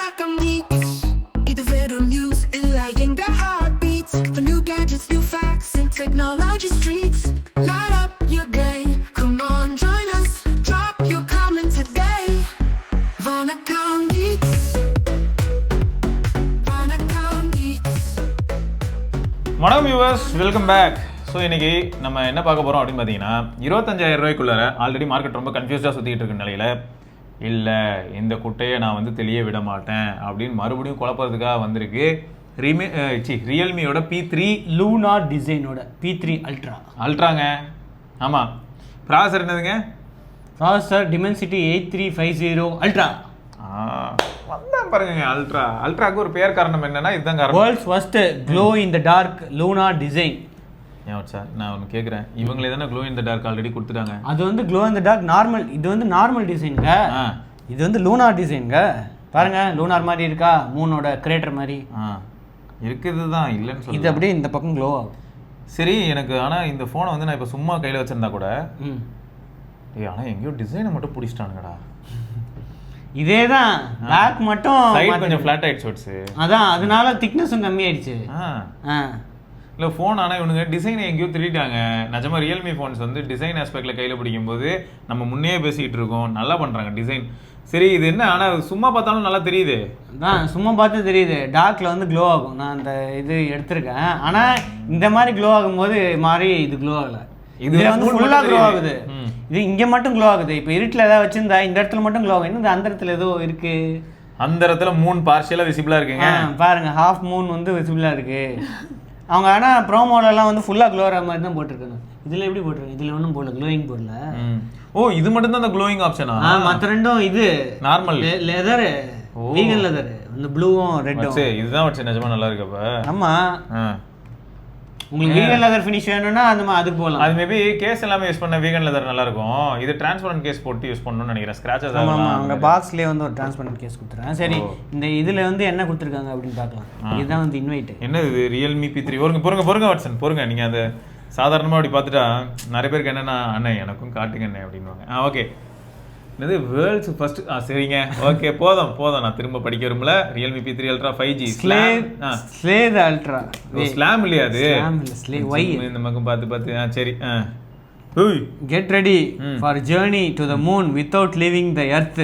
like I'm leaks. இது veteran news இல்லை எங்க heartbeats. For new gadgets, new facts, and technology streets. Light up your day. Come on, join us. Drop your comment today. Vanakkam Geeks. Vanakkam Geeks. வணக்கம் viewers welcome back so இன்னைக்கு நம்ம என்ன பார்க்க போகிறோம் அப்படின்னு பார்த்தீங்கன்னா இருபத்தஞ்சாயிரம் ரூபாய்க்குள்ளார ஆல்ரெடி மார்க்கெட் ரொம்ப கன்ஃபியூஸ்டாக சுற்றிட்டு இருக்க நிலையில் இல்லை இந்த குட்டையை நான் வந்து தெளிய விட மாட்டேன் அப்படின்னு மறுபடியும் குழப்பறதுக்காக வந்திருக்கு. ரிமே சி ரியல்மியோட பி த்ரீ லூனா டிசைனோட பி த்ரீ அல்ட்ரா அல்ட்ராங்க ஆமாம் ப்ராசர் என்னதுங்க? Processor Dimensity eight three five zero ultra ah, வந்தா பாருங்க அல்ட்ரா அல்ட்ராக்கு ஒரு பேர் காரணம் என்னன்னா இதுதான் காரணம். World's first glow in the dark Luna design sir நான் ஒன்று கேட்குறேன் இவங்களே தானே க்ளோ இந்த டார்க் ஆல்ரெடி கொடுத்துட்டாங்க. அது வந்து glow in the dark normal இது வந்து நார்மல் டிசைனுங்க இது வந்து லூனா டிசைனுங்க பாருங்க லூனார் மாதிரி இருக்கா? மூனோட கிரேட்டர் மாதிரி. இருக்குது தான் இல்லைன்னு இது சொல்லி அப்படியே இந்த பக்கம் க்ளோ ஆகும். சரி எனக்கு ஆனால் இந்த ஃபோனை வந்து நான் இப்போ சும்மா கையில் வச்சிருந்தா கூட ஏய் ஆனால் எங்கேயோ டிசைனை மட்டும் பிடிச்சிட்டானுங்கடா. இதே தான் பேக் மட்டும் கொஞ்சம் ஃப்ளாட் ஆயிடுச்சு ஓட்ஸு. அதான் அதனால திக்னஸும் கம்மியாயிடுச்சு. ஆ. ஆ. இல்லை ஃபோன் ஆனால் இவனுங்க டிசைனை எங்கேயோ திருடிட்டாங்க. நிஜமா ரியல்மி ஃபோன்ஸ் வந்து டிசைன் ஆஸ்பெக்டில் கையில் பிடிக்கும்போது நம்ம முன்னே பேசிக்கிட்டு இருக்கோம். நல்லா பண்ணுறாங்க டிசைன் சரி இது என்ன? ஆனால் சும்மா பார்த்தாலும் நல்லா தெரியுது. அதான் சும்மா பார்த்து தெரியுது. டார்க்ல வந்து க்ளோ ஆகும். நான் அந்த இது எடுத்திருக்கேன். ஆனா இந்த மாதிரி க்ளோ ஆகும்போது மாதிரி இது க்ளோ ஆகல. இது வந்து மூணு ஃபுல்லா மட்டும் க்ளோ. ஆகுது. இது இங்க மட்டும் க்ளோ ஆகுது. இப்போ இருட்டில் ஏதாவது வச்சிருந்தா இந்த இடத்துல மட்டும் க்ளோ ஆகும். இன்னும் அந்த இடத்துல ஏதோ இருக்கு. அந்த இடத்துல மூணு பார்ஷியலாக விசிபிளாக இருக்குங்க. பாருங்க. ஹாஃப் மூன் வந்து விசிபிளா இருக்கு. அவங்க ஆனா ப்ரோமோலலாம் வந்து ஃபுல்லா க்ளோ ஆகிற மாதிரி தான் போட்டிருக்காங்க. இதுல எப்படி போட்டிருக்காங்க? இதுல ஒன்றும் போடல க்ளோயிங் போடல. ஓ இது மட்டும் தான் அந்த க்ளோயிங் ஆப்ஷனா ஆ? மற்ற ரெண்டும் இது. Normal leather. வீகன் லெதர் இந்த ப்ளூவும் ரெட்டும் வச்சு இதுதான் வச்சு நிஜமா நல்லா இருக்கு அப்ப. ஆமா. ஆ. உங்களுக்கு வீகன் லெதர் ஃபினிஷ் வேணும்னா அந்த மா- அதுக்கு போகலாம். அது மேபி கேஸ் எல்லாமே யூஸ் பண்ண வீகன் லெதர் நல்லா இருக்கும் இது டிரான்ஸ்பரண்ட் கேஸ் போட்டு யூஸ் பண்ணணும்னு நினைக்கிறேன். ஸ்கிராச்சஸ் ஆமா ஆமா. அவங்க பாக்ஸ்லயே வந்து ஒரு டிரான்ஸ்பரண்ட் கேஸ் கொடுத்துறேன் சரி. இந்த இதுல வந்து என்ன கொடுத்துருக்காங்க அப்படின்னு பார்க்கலாம். இதுதான் வந்து இன்வைட் என்ன இது? ரியல்மி பி த்ரீ பொறுங்க பொறுங்க பொறுங்க வாட்சன் பொறுங்க. நீங்க அந்த சாதாரணமா அப்படி பார்த்துட்டா நிறைய பேருக்கு என்னன்னா அண்ணே எனக்கும் காட்டுங்க அண்ணே அப்படின்னுவாங்க. ஆ ஓகே இது வேர்ல்ட்ஸ் ஃபர்ஸ்ட் ஆ சரிங்க. ஓகே போதும் போதும். நான் திரும்ப படிக்க விரும்பல. Realme P three ultra five G slay slay the ultra slam இல்லையா அது. Why? சும்மா இந்த பக்கம் பார்த்து பார்த்து ஆ சரி ஆ. Get ready for journey to the moon without leaving the earth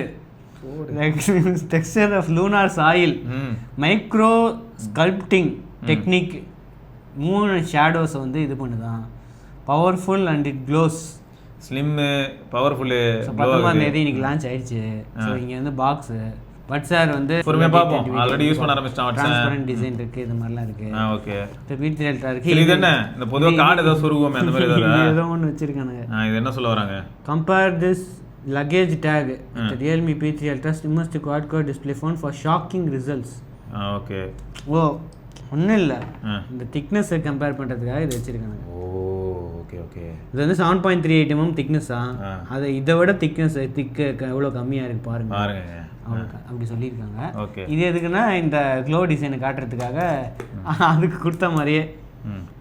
texture of lunar soil ம். மைக்ரோ ஸ்கல்ப்டிங் டெக்னிக் மூணு ஷேடோஸை வந்து இது பண்ணுதான். Powerful and it glows slim powerful பத்தொன்பதாம் தேதி இன்னைக்கு லான்ச் ஆயிடுச்சு. ஸோ இங்க வந்து பாக்ஸ் பட் சார் வந்து பொறுமையா பார்ப்போம். Already use பண்ண ஆரம்பிச்சிட்டான். டிரான்ஸ்பரண்ட் டிசைன் இருக்கு இது மாதிரிலாம் இருக்கு. ஆ ஓகே இந்த பீட் திரேட்டா இருக்கு. இது என்ன? இந்த பொதுவா கார்டு ஏதாவது சொருகுவோமே அந்த மாதிரி ஏதாவது? ஏதோ ஒன்று வச்சிருக்கானுங்க. இது என்ன சொல்ல வராங்க? Compare this luggage tag Realme P three ultra slimmest quad core display phone for shocking results okay oh ஒன்றும் இல்லை. இந்த திக்னஸை கம்பேர் பண்ணுறதுக்காக இது வச்சிருக்காங்க ஓ ஓகே ஓகே இது வந்து seven point three eight mm thickness தான் ஆ. அது இதை விட திக்னஸ் திக்கு எவ்வளோ கம்மியாக இருக்கு பாருங்க. அப்படி சொல்லியிருக்காங்க. ஓகே இது எதுக்குன்னா இந்த க்ளோ டிசைனை காட்டுறதுக்காக அதுக்கு கொடுத்த மாதிரியே.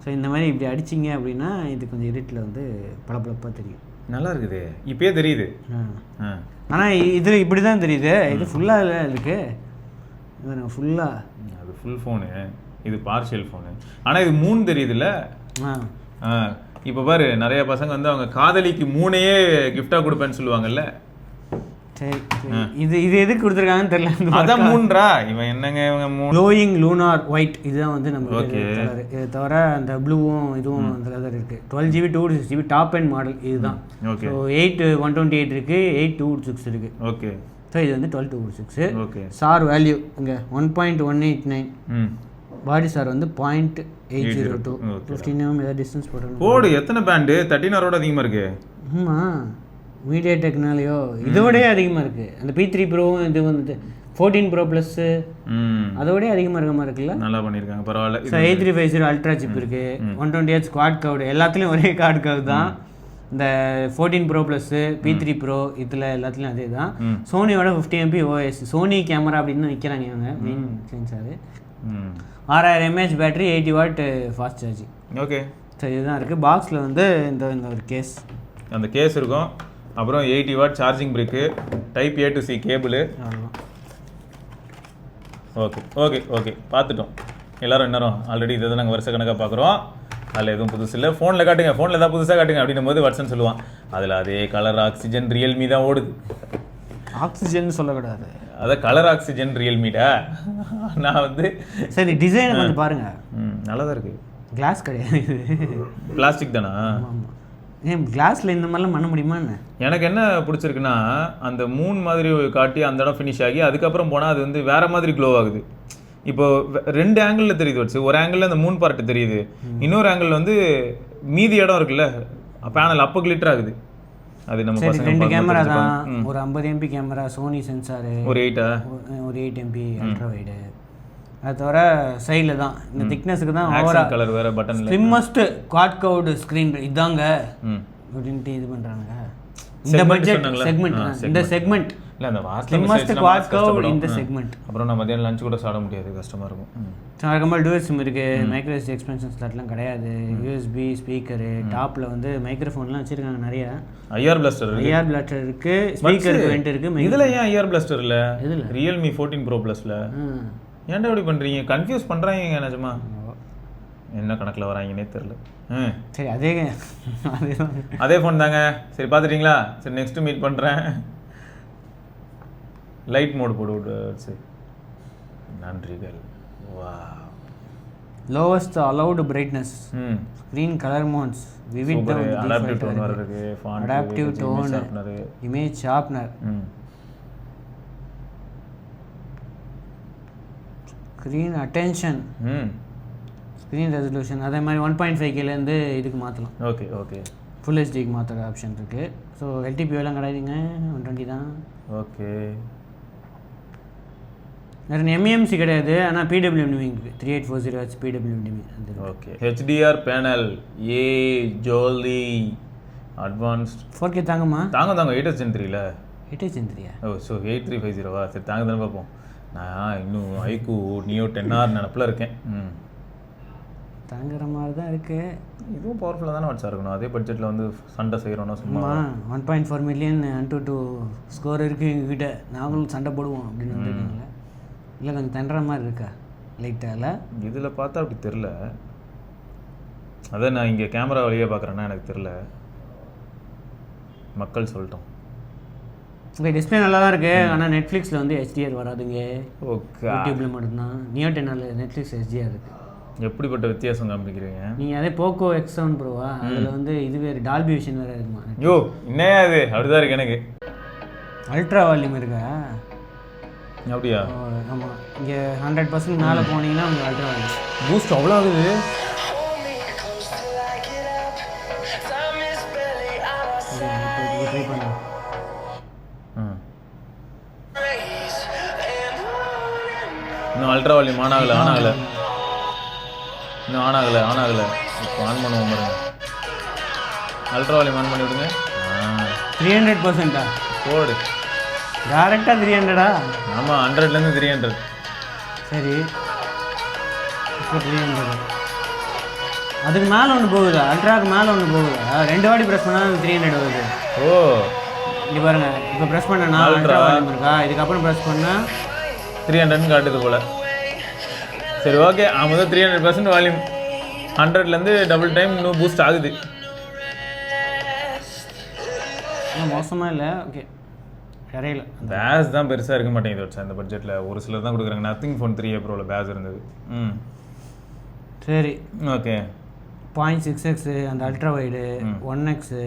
ஸோ இந்த மாதிரி இப்படி அடிச்சிங்க அப்படின்னா இது கொஞ்சம் இருட்டில் வந்து பளபளப்பாக தெரியும். நல்லா இருக்குது. இப்பயே தெரியுது. ஆனால் இது இப்படி தான் தெரியுது இது ஃபுல்லாக இருக்கு இது ஃபுல்லாக அது ஃபுல் ஃபோனு இது பார்ஷியல் ஃபோனு ஆனா இது மூணு தெரியுதுல்ல? ஆ. இப்போ பாரு நிறைய பசங்க வந்து அவங்க காதலிக்கு மூணையே gift-ஆ கொடுப்பேன்னு சொல்லுவாங்கல்ல? சரி. இது இது எதுக்கு கொடுத்துருக்காங்கன்னு தெரியல. அதான் மூன்றா? இவன் என்னங்க இவங்க க்ளோயிங் லூனார் ஒயிட் இதுதான் வந்து நம்ம. கலர் இதை தவிர அந்த ப்ளூவும் இதுவும் அந்த கலர் இருக்குது twelve GB two six GB top end model இதுதான். Okay eight one twenty eight இருக்குது எயிட் டூ சிக்ஸ் இருக்குது ஓகே ஸோ இது வந்து twelve two six okay sir value இங்கே one point one eight nine body sir வந்து point eight zero two. Fifteen M ஏதாவது distance போடணும் போடு எத்தனை பேண்டு தேர்ட்டின் ஹவரோட அதிகமா இருக்கு. ஆமாம் மீடியா டெக்னாலஜியோ இதோடய அதிகமாக இருக்குது அந்த பி த்ரீ ப்ரோவும் இது வந்து ஃபோர்டீன் ப்ரோ ப்ளஸ்ஸு அதோடய அதிகமாக இருக்க மாதிரி இருக்குல்ல? நல்லா பண்ணியிருக்காங்க பரவாயில்ல. So eight three five zero ultra chip இருக்கு. One twenty H quad curved எல்லாத்துலேயும் ஒரே கார்டு கவு தான். இந்த fourteen pro plus P three pro இதில் எல்லாத்துலேயும் அதே தான். சோனியோட fifty MP OS Sony camera அப்படின்னு நிற்கிறாங்க இவங்க மெயின் ம். ஆறாயிரம் mAh battery eighty watt fast charging okay so இதுதான் இருக்குது பாக்ஸில் வந்து இந்த இந்த ஒரு கேஸ் அந்த கேஸ் இருக்கும். அப்புறம் eighty watt charging brick type A to C cable okay okay okay பார்த்துட்டோம். எல்லாரும் என்னரும் ஆல்ரெடி இதை தான் நாங்கள் வருஷ கணக்காக பார்க்குறோம். அதில் எதுவும் புதுசு இல்லை. ஃபோனில் காட்டுங்க. ஃபோனில் ஏதாவது புதுசாக காட்டுங்க அப்படின்னும் போது வட்சன் சொல்லுவான். அதில் அதே கலர் ஆக்சிஜன் ரியல்மி தான் ஓடுது. ஆக்சிஜன் சொல்லக்கூடாது. அதான் கலர் ஆக்சிஜன் ரியல்மிடா நான் வந்து சரி டிசைனை கொஞ்சம் பாருங்க. ம் நல்லா தான் இருக்குது கிளாஸ் கிடையாது. பிளாஸ்டிக் தானா? ஏன் கிளாஸில் இந்த மாதிரிலாம் பண்ண முடியுமா என்ன? எனக்கு என்ன பிடிச்சிருக்குன்னா அந்த மூன் மாதிரி காட்டி அந்த இடம் ஃபினிஷ் ஆகி அதுக்கப்புறம் போனால் அது வந்து வேற மாதிரி க்ளோ ஆகுது. இப்போ ரெண்டு ஆங்கிளில் தெரியுது வச்சு ஒரு ஆங்கிளில் அந்த மூன் பார்ட் தெரியுது. இன்னொரு ஆங்கிள் வந்து மீதி இடம் இருக்குல்ல பேனல் அப்போ கிளிட்டர் ஆகுது. அது நம்ம சரி பசங்க ரெண்டு கேமரா. தான். ஒரு ஐம்பது எம்பி கேமரா சோனி சென்சாரு ஒரு எயிட்டா ஒரு எயிட் எம்பி அல்ட்ரா வைடு அது தவிர சைடில் தான். இந்த திக்னஸுக்கு தான் ஓவரா கலர் வேற பட்டன்ல ஸ்லிம்மஸ்ட் குவாட் கவுடு ஸ்க்ரீன் இதாங்க. அப்படின்ட்டு இது பண்ணுறாங்க இந்த பட்ஜெட்? செக்மெண்ட் இந்த செக்மெண்ட் இல்லை அந்த வாஸ்ட் ஸ்லிம்மஸ்ட் குவாட் கவுட் இந்த செக்மெண்ட் அப்புறம் நான் மதியானம் லஞ்ச் கூட சாப்பிட முடியாது கஷ்டமா இருக்கும். வழக்கமாக டூஎல் சிம் இருக்குது மைக்ரோஎஸ்டி எக்ஸ்பென்ஷன் ஸ்லாட்லாம் கிடையாது. யூஎஸ்பி ஸ்பீக்கரு டாப்பில் வந்து மைக்ரோஃபோன்லாம் வச்சுருக்காங்க நிறைய. ஐஆர் பிளாஸ்டர் இருக்கு. ஐஆர் பிளாட்டர் இருக்குது ஸ்பீக்கருக்கு வெண்ட் இருக்குது இதுல ஏன் ஐஆர் பிளாஸ்டர் இல்ல? எதுல? ரியல்மி ஃபோர்டீன் ப்ரோ ப்ளஸ்ல ஏன்டா இப்படி பண்றீங்க? கன்ஃபியூஸ் பண்றாங்க நிஜமா? என்ன கணக்குல வராங்கன்னே தெரியல. ம். சரி அதே அதே ஃபோன் தாங்க. சரி பார்த்துட்டீங்களா? சரி நெக்ஸ்ட் மீட் பண்றேன். லைட் மோட் போட்டு சரி. நன்றிகள். வா லோவஸ்ட் அலௌடு பிரைட்னஸ் ம். Screen colour modes vivid adaptive tone வர இருக்கு adaptive tone sharpener image sharpener ம். ஸ்க்ரீன் அட்டென்ஷன் ம். ஸ்க்ரீன் ரெசல்யூஷன் அதே மாதிரி ஒன் பாயிண்ட் ஃபைவ் கேலேருந்து இதுக்கு மாற்றலாம் ஓகே ஓகே ஃபுல் ஹெச்டிக்கு மாற்றுற ஆப்ஷன் இருக்குது ஸோ எல்டிபி எல்லாம் கிடையாதுங்க ஒன் டுவெண்ட்டி தான். ஓகே வேறு எம்இஎம்சி கிடையாது ஆனால் பிடபிள்யூஎம்டி இருக்குது three eight four zero H PWMD அந்த ஓகே. ஹெச்டிஆர் பேனல் ஏ ஜோலி அட்வான்ஸ்ட் ஃபோர் கே தாங்கம்மா தாங்க தாங்க. எயிட் எஸ் த்ரீல எயிட்டே சென்த்ரியா oh so eight three five ஜீரோவா சரி தாங்க தானே பார்ப்போம். நான் இன்னும் ஐக்கு நியோ டென் ஆர் நினப்பில் இருக்கேன். ம். தாங்குற மாதிரி தான் இருக்குது இதுவும் பவர்ஃபுல்லாக தானே வச்சா இருக்கணும் அதே பட்ஜெட்டில் வந்து சண்டை செய்கிறோன்னா சும்மா one point four million two two score இருக்குது எங்ககிட்ட. நாங்களும் சண்டை போடுவோம் அப்படின்னு வந்துருக்காங்களே. இல்லை கொஞ்சம் தண்டுற மாதிரி இருக்கா? லைட்டால இதில் பார்த்தா அப்படி தெரில அதான் நான் இங்கே கேமரா வழியே பார்க்குறேன்னா எனக்கு தெரில மக்கள் சொல்லட்டும். உங்கள் டிஸ்பிளே நல்லா தான் இருக்குது ஆனால் நெட்ஃப்ளிக்ஸில் வந்து ஹெச்டிஆர் வராதுங்க. ஓகே யூடியூப்பில் மட்டும்தான். நியோ டென்னில் நெட்ஃப்ளிக்ஸ் ஹெச்டிஆர் இருக்குது எப்படிப்பட்ட வித்தியாசம் காமிக்கிறீங்க? நீங்கள் அதே போக்கோ எக்ஸ் செவன் ப்ரோவா அதில் வந்து இது வேறு டால்பி விஷன் வேறு இருக்குமா? யோ என்னையா இது? அப்படிதான் இருக்கு எனக்கு. அல்ட்ரா வால்யூம் இருக்கா? அப்படியா? ஆமாம் இங்கே ஹண்ட்ரட் பர்சன்ட் மேலே போனீங்கன்னா உங்களுக்கு அல்ட்ரா வால்யூம் பூஸ்ட் அவ்வளோ ஆகுது? ட்ரை பண்ணுங்க. இன்னும் அல்ட்ரா வால்யூம் ஆன் ஆகல ஆன் ஆகல. இன்னும் ஆன் ஆகல ஆன் ஆகல. இப்போ ஆன் பண்ணுவோம் பாருங்க. அல்ட்ரா வால்யூம் ஆன் பண்ணி விடுங்க. த்ரீ ஹண்ட்ரட் பர்சன்டா போடு. டேரெக்டாக த்ரீ ஹண்ட்ரடா ஆமாம் ஹண்ட்ரட்லேருந்து த்ரீ ஹண்ட்ரட் சரி. இப்போ த்ரீ ஹண்ட்ரட் அதுக்கு மேலே ஒன்று போகுதா? அல்ட்ராக்கு மேலே ஒன்று போகுதா? ரெண்டு வாட்டி ப்ரெஸ் பண்ணால் த்ரீ ஹண்ட்ரட் வருது. ஓ. இங்கே பாருங்க இப்போ ப்ரெஸ் பண்ணனா. அல்ட்ரா வால்யூம் இருக்கா? இதுக்கப்புறம் ப்ரெஸ் பண்ணால் த்ரீ ஹண்ட்ரட்னு காட்டுது போல. சரி ஓகே முதல் த்ரீ ஹண்ட்ரட் பர்சன்ட் வால்யூம் ஹண்ட்ரட்லேருந்து டபுள் டைம் இன்னும் பூஸ்ட் ஆகுது. மோசமாக இல்லை. ஓகே கரையில். பேஸ் தான் பெருசாக இருக்க மாட்டேங்குது இந்த பட்ஜெட்டில் ஒரு சிலர் தான் கொடுக்குறாங்க. நத்திங் ஃபோன் த்ரீ ப்ரோவில் பேஸ் இருந்தது. ம். சரி. ஓகே. பாயிண்ட் சிக்ஸ் எக்ஸு அந்த ultra wide one x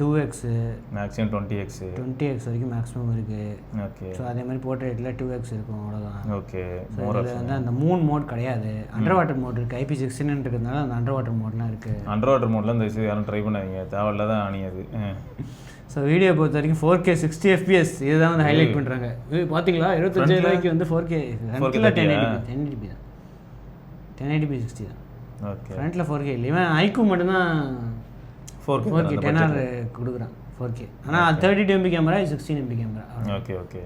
two x maximum twenty x twenty x வரைக்கும் மேக்ஸிமம் இருக்குது ஓகே. ஸோ அதே மாதிரி போர்ட்ரேட்டில் டூ எக்ஸ் இருக்கும் அவ்வளோதான் ஓகே. ஸோ இதில் வந்து அந்த மூணு மோட் கிடையாது. அண்டர் வாட்டர் மோட் இருக்குது ஐபி சிக்ஸ்டின் இருக்கிறதுனால அந்த அண்டர் வாட்டர் மோட்லாம் இருக்குது அண்டர் வாட்டர் மோட்லாம் இந்த யாரும் ட்ரை பண்ணாதீங்க. தேவையில்ல தான் அணியாது ஸோ வீடியோ பொறுத்த வரைக்கும் ஃபோர் கே சிக்ஸ்டி எஃபிஎஸ் இதுதான் வந்து ஹைலைட் பண்ணுறாங்க இது பார்த்தீங்களா இருபத்தஞ்சு ரூபாய்க்கு வந்து ஃபோர் கே ஃப்ரண்ட்டில் டென் எயிட்டி டென் எயிட்டி தான். டென் எயிட்டி சிக்ஸ்டி தான். ஓகே ஃப்ரண்ட்டில் ஃபோர் கே இல்லை. இவன் ஐக்கு மட்டும்தான் four four K ten R கொடுக்குறான். ஃபோர் கே ஆனால் அது thirty two MP camera sixteen MP camera okay okay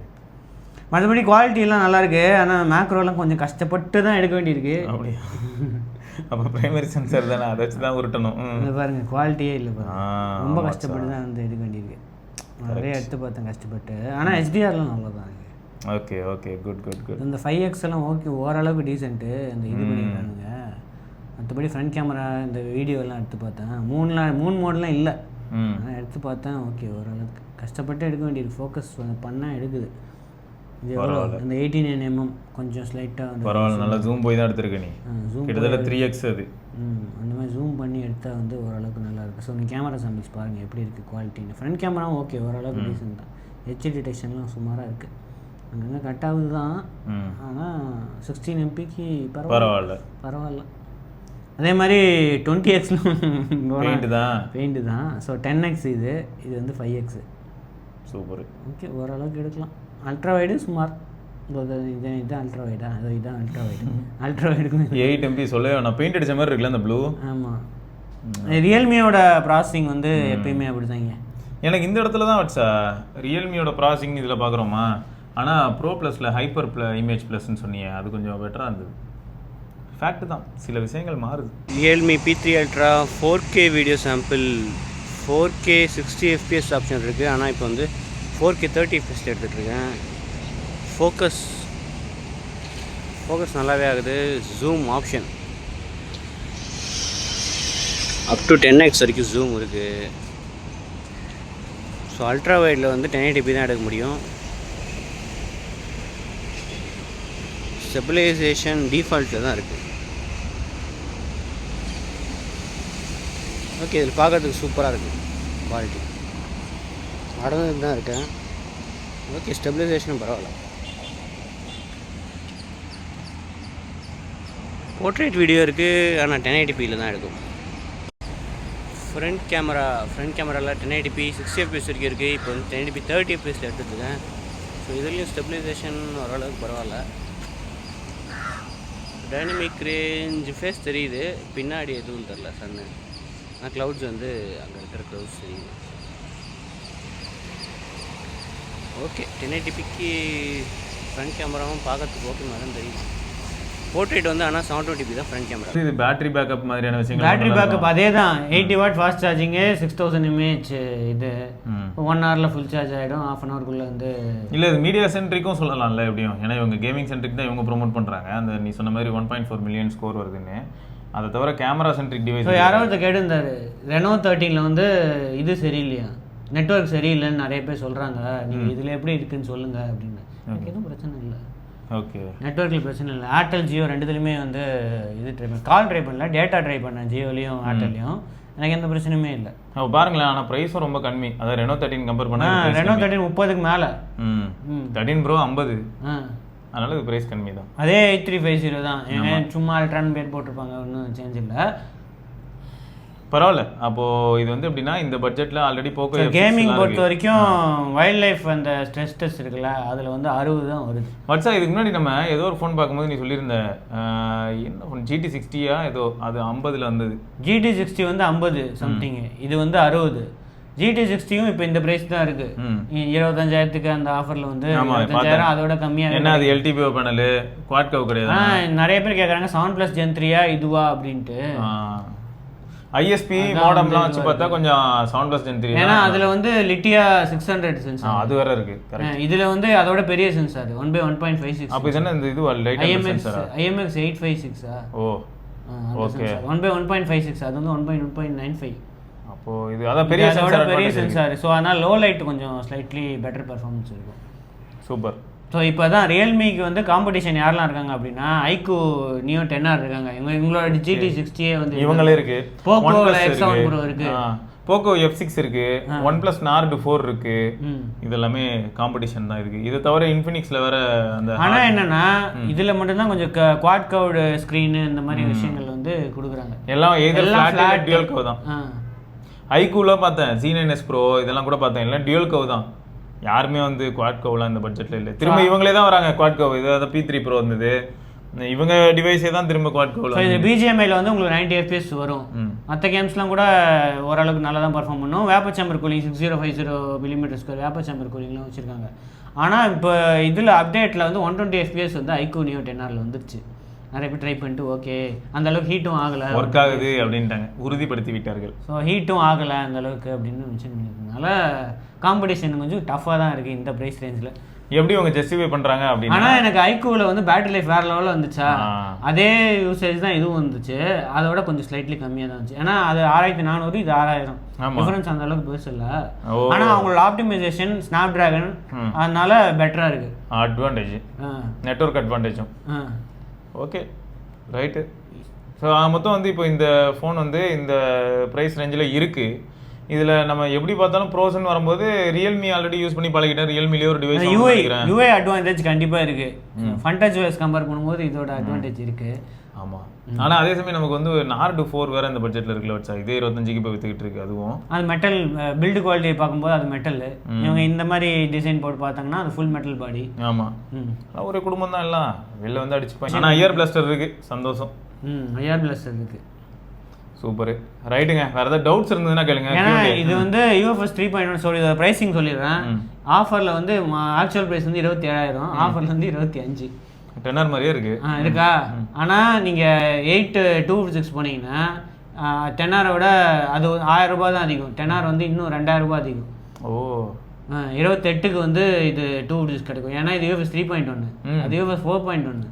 மற்றபடி குவாலிட்டி எல்லாம் நல்லா இருக்கு. ஆனால் மேக்ரோலாம் கொஞ்சம் கஷ்டப்பட்டு தான் எடுக்க வேண்டியிருக்கு. அப்படியா? அப்போ பிரைமரி சென்சார் தானே அதை வச்சு தான் உருட்டணும். பாருங்க குவாலிட்டியே இல்லை பாருங்க. ரொம்ப கஷ்டப்பட்டு தான் வந்து எடுக்க வேண்டியிருக்கு நிறைய எடுத்து பார்த்தேன் கஷ்டப்பட்டு. ஆனால் ஹெச்டிஆர்லாம் நல்லா தான் okay okay good good good இந்த ஃபைவ் எக்ஸ் எல்லாம் ஓகே ஓரளவுக்கு டீசென்ட்டு அந்த இது பண்ணிக்கிறானுங்க மற்றபடி ஃப்ரண்ட் கேமரா இந்த வீடியோ எல்லாம் எடுத்து பார்த்தேன். மூணுலாம் மூணு மோடெலாம் இல்லை. ஆனால் எடுத்து பார்த்தேன் ஓகே ஓரளவுக்கு. கஷ்டப்பட்டு எடுக்க வேண்டியது ஃபோக்கஸ் பண்ணால் எடுக்குது. இது இந்த எயிட்டி நைன் எம்எம் கொஞ்சம் ஸ்லைட்டாக பரவாயில்ல நல்லா ஜூம் போய் தான் எடுத்திருக்க நீ. ஜூம் கிட்டத்தட்ட த்ரீ எக்ஸ் அது. ம் அந்த மாதிரி ஜூம் பண்ணி எடுத்தால் வந்து ஓரளவுக்கு நல்லா இருக்குது ஸோ நீங்கள் கேமரா சாம்பிள்ஸ் பாருங்கள் எப்படி இருக்குது குவாலிட்டின்னு ஃப்ரண்ட் கேமராவும் ஓகே ஓரளவுக்கு டீசென்ட் தான். ஹெச்டி டிடெக்ஷன்லாம் சுமாராக இருக்குது அங்கங்கே கட் ஆகுது தான். ஆனால் சிக்ஸ்டீன் எம்பிக்கு பரவாயில்ல. பரவாயில்ல. அதே மாதிரி டுவெண்ட்டி எக்ஸ்லும் பெயிண்ட் தான். பெயிண்ட்டு தான். ஸோ டென் எக்ஸ் இது. இது வந்து ஃபைவ் எக்ஸு சூப்பர் ஓகே ஓரளவுக்கு எடுக்கலாம். அல்ட்ரா வைடு சுமார் இதோ இது இது- இது அல்ட்ரா வைடா அதோ இதுதான் அல்ட்ரா வைடு அல்ட்ரா வைடுக்கும் எயிட் எம்பி சொல்லவே வேணாம் பெயிண்ட் அடிச்ச மாதிரி இருக்குல்ல அந்த ப்ளூ ஆமாம் ரியல்மியோட ப்ராசஸிங் வந்து எப்பயுமே அப்படிதாங்க. எனக்கு இந்த இடத்துல தான் வச்சா. ரியல்மியோட ப்ராசிங் இதில் பார்க்குறோமா ஆனால் ப்ரோ ப்ளஸில் ஹைப்பர் ப்ள இமேஜ் ப்ளஸ்ன்னு சொன்னீங்க அது கொஞ்சம் பெட்டராக இருந்தது. ஃபேக்ட் தான். சில விஷயங்கள் மாறுது. Realme P three ultra four K video sample four K sixty FPS option இருக்குது ஆனால் இப்போ வந்து ஃபோர் கே தேர்ட்டி ஃபஸ்ட் எடுத்துகிட்ருக்கேன் ஃபோக்கஸ் ஃபோக்கஸ் நல்லாவே ஆகுது. Zoom option up to ten X வரைக்கும் ஜூம் இருக்குது ஸோ அல்ட்ரா வைடில் வந்து டென் எயிட்டிபி தான் எடுக்க முடியும். ஸ்டெபிலைசேஷன் டிஃபால்ட்டில் தான் இருக்குது ஓகே இதில் பார்க்கறதுக்கு சூப்பராக இருக்குது குவாலிட்டி நடந்துட்டு தான் இருக்கேன். ஓகே ஸ்டெபிலைசேஷனும் பரவாயில்ல. போர்ட்ரேட் வீடியோ இருக்குது ஆனால் டென் எயிட்டிபியில் தான் எடுக்கும். ஃப்ரண்ட் கேமரா ஃப்ரண்ட் கேமராவில் ten eighty P sixty FPS வரைக்கும் இருக்குது இப்போ வந்து டென் எயிட்டிபி தேர்ட்டி எஃபிஎஸில் எடுத்துருக்கேன் ஸோ இதுலேயும் ஸ்டெபிலைசேஷன் ஓரளவுக்கு பரவாயில்ல. டைனமிக் ரேஞ்ச் ஃபேஸ் தெரியுது. பின்னாடி எதுவும் தெரில சன்னு ஆனால் க்ளவுட்ஸ் வந்து அங்கே இருக்கிற க்ளவுட்ஸ் தெரியுது. ஓகே. டென் எயிட்டிபிக்கு ஃப்ரண்ட் கேமராவும் பார்க்கறதுக்கு ஓகே மாதிரி தான் தெரியுது. போர்ட்ரேட் வந்து ஆனால் செவன் டுவெண்ட்டி தான் ஃப்ரண்ட் கேமரா இது பேட்டரி பேக்கப் மாதிரியான விஷயங்கள் பேட்டரி பேக்கப் அதே தான் eighty watt fast charging six thousand mAh இது. ஒன் ஹவரில் ஃபுல் சார்ஜ் ஆகிடும் ஆஃப் அன் ஹவர்க்குள்ளே வந்து இல்லை இது மீடியா சென்ட்ரிக்கும் சொல்லலாம்ல எப்படியும். ஏன்னா இவங்க கேமிங் சென்ட்ரிக் தான் இவங்க ப்ரோமோட் பண்ணுறாங்க அந்த நீ சொன்ன மாதிரி one point four million score வருதுன்னு. அதை தவிர கேமரா சென்ட்ரிக் டிவைஸ் யாரோ ஒருத்தர் கேட்டிருந்தாரு ரெனோ தேர்ட்டீனில் வந்து இது சரியில்லையா? நெட்வொர்க் சரியில்லைன்னு நிறைய பேர் சொல்கிறாங்க நீங்கள் இதில் எப்படி இருக்குன்னு சொல்லுங்கள் அப்படின்னு. எனக்கு எதுவும் பிரச்சனை இல்லை. ஓகே. நெட்வொர்க்கில் பிரச்சனை இல்லை. ஏர்டெல் ஜியோ ரெண்டுத்துலையுமே வந்து இது ட்ரை பண்ண கால் ட்ரை பண்ணல டேட்டா ட்ரை பண்ணேன் ஜியோலையும் ஏர்டெல்லையும் எனக்கு எந்த பிரச்சனையுமே இல்லை. பாருங்களேன் ஆனால் ப்ரைஸும் ரொம்ப கம்மி. அதாவது ரெனோ தேர்ட்டின் கம்பேர் ஆ பண்ணால் ரெனோ தேர்ட்டின் முப்பதுக்கு மேலே. ம். தேர்ட்டின் ப்ரோ ஐம்பது. அதனால இது ப்ரைஸ் கம்மி தான் அதே எயிட் த்ரீ ஃபைவ் ஜீரோ தான். சும்மா அல்ட்ரான் பேர் போட்டிருப்பாங்க ஒன்றும் சேஞ்ச் இல்லை. பரவாயில்ல. அப்போ இது வந்து எப்படின்னா இந்த பட்ஜெட்ல ஆல்ரெடி போக்கோ கேமிங் பொறுத்த வரைக்கும் வைல்ட் லைஃப் அந்த ஸ்ட்ரெஸ் டெஸ்ட் இருக்குல்ல அதில் வந்து அறுபது தான் வருது. வட்சா இதுக்கு முன்னாடி நம்ம ஏதோ ஒரு ஃபோன் பார்க்கும்போது நீ சொல்லியிருந்த என்ன ஃபோன் ஜிடி சிக்ஸ்டியா ஏதோ அது ஐம்பதுல வந்தது. ஜிடி சிக்ஸ்டி வந்து ஐம்பது சம்திங் இது வந்து அறுபது. ஜிடி சிக்ஸ்டியும் இப்போ இந்த பிரைஸ் தான் இருக்கு. இருபத்தஞ்சாயிரத்துக்கு அந்த ஆஃபர்ல வந்து இருபத்தஞ்சாயிரம் அதோட கம்மியாக என்ன அது எல்டிபிஓ பேனலு குவாட் கவ் கிடையாது. நிறைய பேர் கேட்குறாங்க செவன் ப்ளஸ் ஜென் த்ரீயா இதுவா அப்படின்ட்டு. ஐஎஸ்பி மாடம்லாம் வச்சு பார்த்தா கொஞ்சம் சவுண்ட் பிளஸ் டென் த்ரீ ஏன்னா அதுல வந்து லிட்டியா சிக்ஸ் ஹண்ட்ரட் சென்சார் அது வேற இருக்கு இதுல வந்து அதோட பெரிய sensor one by one point five six அப்போ இது என்ன இந்த இது ஐஎம்எக்ஸ் ஐஎம்எக்ஸ் எயிட் ஃபைவ் சிக்ஸா oh Okay. One by one point five six அது வந்து one point one point nine five அப்போ இது அதான் பெரிய சென்சார் பெரிய சென்சார் ஸோ அதனால் லோ லைட் கொஞ்சம் ஸ்லைட்லி பெட்டர் பெர்ஃபார்மன்ஸ் இருக்கும். சூப்பர். ஸோ இப்போ தான் ரியல்மிக்கு வந்து காம்படிஷன் யாரெல்லாம் இருக்காங்க அப்படின்னா ஐக்கு நியோ டென்னார் இருக்காங்க. இவங்க இவங்களோட ஜிடி சிக்ஸ்டியே வந்து இவங்களே இருக்கு. Poco OnePlus X7 Pro இருக்கு. போக்கோ எஃப் சிக்ஸ் இருக்கு. ஒன் பிளஸ் நார்டு ஃபோர் இருக்கு. ம். இது எல்லாமே காம்படிஷன் தான் இருக்கு. இதை தவிர இன்ஃபினிக்ஸ்ல வேற அந்த ஆனா என்னன்னா இதுல மட்டும்தான் கொஞ்சம் குவாட் கவுடு ஸ்க்ரீனு இந்த மாதிரி விஷயங்கள் வந்து கொடுக்குறாங்க. எல்லாம் எல்லாம். டியூல் கவ் தான். ஐக்கூல பார்த்தேன். ஜி நைன் எஸ் ப்ரோ இதெல்லாம் கூட பார்த்தேன். எல்லாம் டியூல் கவ் தான். யாருமே வந்து குவாட் கவ்லாம் இந்த பட்ஜெட்ல இல்லை. திரும்ப இவங்களே தான் வராங்க குவாட் கவ் இது பி த்ரீ ப்ரோ வந்தது. இவங்க டிவைஸே தான் திரும்ப குவாட் ஸோ கவ்ல இது பிஜிஎம்ஐல வந்து உங்களுக்கு நைன்டி எஃபிஎஸ் வரும். மற்ற கேம்ஸ்லாம் கூட ஓரளவுக்கு நல்லா தான் பர்ஃபார்ம் பண்ணும். Vapour chamber cooling six zero five zero millimetre square vapour chamber கூலிங்லாம் வச்சிருக்காங்க. ஆனால் இப்போ இதில் அப்டேட்டில் வந்து ஒன் டுவெண்ட்டி எஃபிஎஸ் வந்து ஐகோ நியோ டென்ஆரில் வந்துருச்சு. நிறைய பேர் ட்ரை பண்ணிட்டு ஓகே அந்த அளவுக்கு ஹீட்டும் ஆகலை. ஒர்க் ஆகுது அப்படின்ட்டாங்க. உறுதிப்படுத்தி விட்டார்கள் ஸோ ஹீட்டும் ஆகலை அந்த அளவுக்கு அப்படின்னு மென்ஷன் பண்ணியிருக்கனால காம்படிஷன் கொஞ்சம் டஃப்பாக தான் இருக்குது இந்த ப்ரைஸ் ரேஞ்சில் எப்படி அவங்க ஜஸ்டிஃபை பண்றாங்க ஆனா அப்படின்னா எனக்கு ஐக்கூல வந்து பேட்டரி லைஃப் வேற லெவலில் வந்துச்சா. அதே யூசேஜ் தான் இதுவும் வந்துச்சு. அதோட கொஞ்சம் ஸ்லைட்லி கம்மியாக தான் இருந்துச்சு ஏன்னா அது ஆறாயிரத்தி நானூறு இது ஆறாயிரம். டிஃபரன்ஸ் அந்த அளவுக்கு பெருசு இல்லை. ஓ. ஆனா அவங்களோட ஆப்டிமைசேஷன் ஸ்னாப் டிராகன். அதனால பெட்டரா இருக்கு. அட்வான்டேஜ் ஆ, நெட்வொர்க் அட்வான்டேஜும். ஓகே ரைட்டு ஸோ மொத்தம் வந்து இப்போ இந்த ஃபோன் வந்து இந்த ப்ரைஸ் ரேஞ்சில் இருக்குது இதில் நம்ம எப்படி பார்த்தாலும் ப்ரோஸ்ன்னு வரும்போது ரியல்மி ஆல்ரெடி யூஸ் பண்ணி பழகிட்டேன் ரியல்மிலேயே ஒரு டிவைஸ் யூஐ யூஐ அட்வான்டேஜ் கண்டிப்பா இருக்கு. ஃபன் டச் ஓஎஸ் கம்பேர் பண்ணும்போது இதோட அட்வான்டேஜ் இருக்கு. ஆமாம் ஆனால் அதே சமயம் நமக்கு வந்து நார்டு ஃபோர் வேறு இந்த பட்ஜெட்டில் இருக்குல்ல வச்சா. இதே இருபத்தஞ்சுக்கு இப்போ வித்துக்கிட்டு இருக்கு அதுவும். அது மெட்டல் பில்டு குவாலிட்டி பார்க்கும்போது அது மெட்டல் இவங்க இந்த மாதிரி டிசைன் போட்டு பார்த்தாங்கன்னா அது ஃபுல் மெட்டல் பாடி ஆமாம் ஒரு குடும்பம் தான் எல்லாம். வெளில வந்து அடிச்சுப்பாங்க. ஆனால் ஐயர் பிளாஸ்டர் இருக்கு. சந்தோஷம். ம் ஐஆர் பிளஸ் இருக்கு. சூப்பர். ரைட்டுங்க. வேறு ஏதாவது டவுட்ஸ் இருந்ததுன்னா கேளுங்க. ஏன்னா. இது வந்து யூஎஃப்எஸ் த்ரீ பாயிண்ட் ஒன் சொல்லி ப்ரைஸிங் சொல்லிடுறேன். ஆஃபரில் வந்து ஆக்சுவல் ப்ரைஸ் வந்து இருபத்தி ஏழாயிரம் ஆஃபரில் வந்து இருபத்தி அஞ்சு டென்னர் மாதிரியே இருக்கு. ஆ இருக்கா? ஆனால் நீங்கள் எயிட் டூ சிக்ஸ் போனீங்கன்னா டென்னாரை விட அது ஆயிரம் ரூபாய் தான் அதிகம். டென்னார் வந்து இன்னும் ரெண்டாயிரம் ரூபாய் அதிகம். ஓ. இருபத்தெட்டுக்கு வந்து இது டூ டிஸ்க் கிடைக்கும். ஏன்னா இது யூஎஃப்எஸ் த்ரீ பாயிண்ட் ஒன்று. அது யூஎஃப்எஸ் ஃபோர் பாயிண்ட் ஒன்று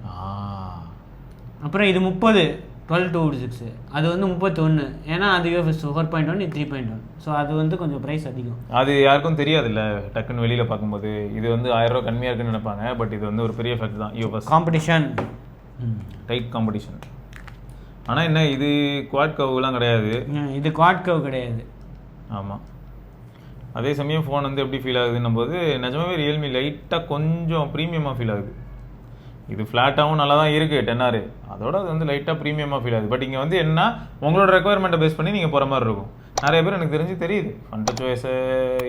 அப்புறம் இது முப்பது. டுவெல் டூ சிக்ஸ் அது வந்து முப்பத்தொன்று ஏன்னா அது UFS four point one three point one so அது வந்து கொஞ்சம் ப்ரைஸ் அதிகம். அது யாருக்கும் தெரியாதுல்ல. டக்குன்னு வெளியில பார்க்கும்போது. இது வந்து ஆயிரம் ரூபாய் கம்மியா இருக்குன்னு நினைப்பாங்க. பட் இது வந்து ஒரு பெரிய ஃபேக்ட் தான். யூஎஸ் காம்படிஷன் டைட் காம்படிஷன் ஆனா என்ன இது குவாட் கவுலாம் கிடையாது. இது குவாட் கவ் கிடையாது. ஆமா. அதே சமயம் ஃபோன் வந்து எப்படி ஃபீல் ஆகுதுன்னும் போது நிஜமாவே ரியல்மி லைட்டாக கொஞ்சம் ப்ரீமியமாக ஃபீல் ஆகுது. இது ஃப்ளாட்டாகவும் நல்லா தான் இருக்குது டென்னாரு அதோட அது வந்து லைட்டாக ப்ரீமியமாக ஃபீல் ஆகுது. பட் இங்கே வந்து என்ன உங்களோட ரெக்குவயர்மெண்ட்டை பேஸ் பண்ணி நீங்கள் போகிற மாதிரி இருக்கும். நிறைய பேர் எனக்கு தெரிஞ்சு தெரியுது. ஃபண்ட சாய்ஸ்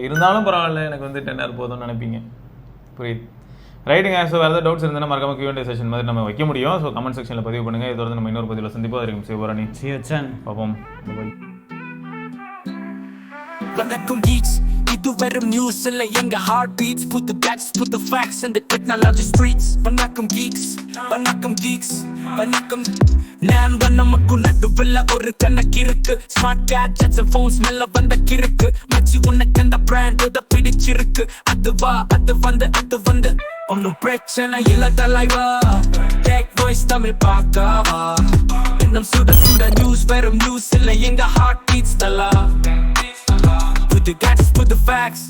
இருந்தாலும் பரவாயில்ல எனக்கு வந்து டென்னர் போதும்னு நினைப்பீங்க. புரியுது. ரைட்டுங்க ஸோ வேறு ஏதாவது டவுட்ஸ் இருந்தால் மறக்காம Q&A செஷன் மாதிரி நம்ம வைக்க முடியும். ஸோ கமெண்ட் செக்ஷனில் பதிவு பண்ணுங்கள் இதை தொடர்ந்து நம்ம இன்னொரு பதிவில் சந்திப்போம். இருக்கும் சிவபரணி. சிவச்சன். பார்ப்போம். Bye. இது வெறும் நியூஸ் இல்ல. எங்க ஹார்ட் பீட்ஸ் புது பேட்ஸ் புது ஃபேக்ட்ஸ் இந்த டெக்னாலஜி ஸ்ட்ரீட்ஸ் வணக்கம் கீக்ஸ் வணக்கம் கீக்ஸ் வணக்கம். நான் நமக்கு நடுவில் ஒரு கணக்கு இருக்கு. ஸ்மார்ட் கேட்ஜெட்ஸ் ஃபோன்ஸ் மேல வந்த கிறுக்கு. மச்சி உனக்கு அந்த பிராண்ட் இத பிடிச்சிருக்கு. அது வா அது வந்து அது வந்து. ஒன்னும் பிரச்சனை இல்ல தலைவா. டேக் வாய்ஸ் தமிழ் பார்க்கவா? இன்னும் சுட சுட நியூஸ் வெறும் நியூஸ் இல்ல. எங்க ஹார்ட் பீட்ஸ் தலா? புது கேட்ஸ் புது ஃபேக்ஸ்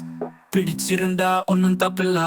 பிடிச்சிருந்தா ஒன்னும் தப்பில்ல.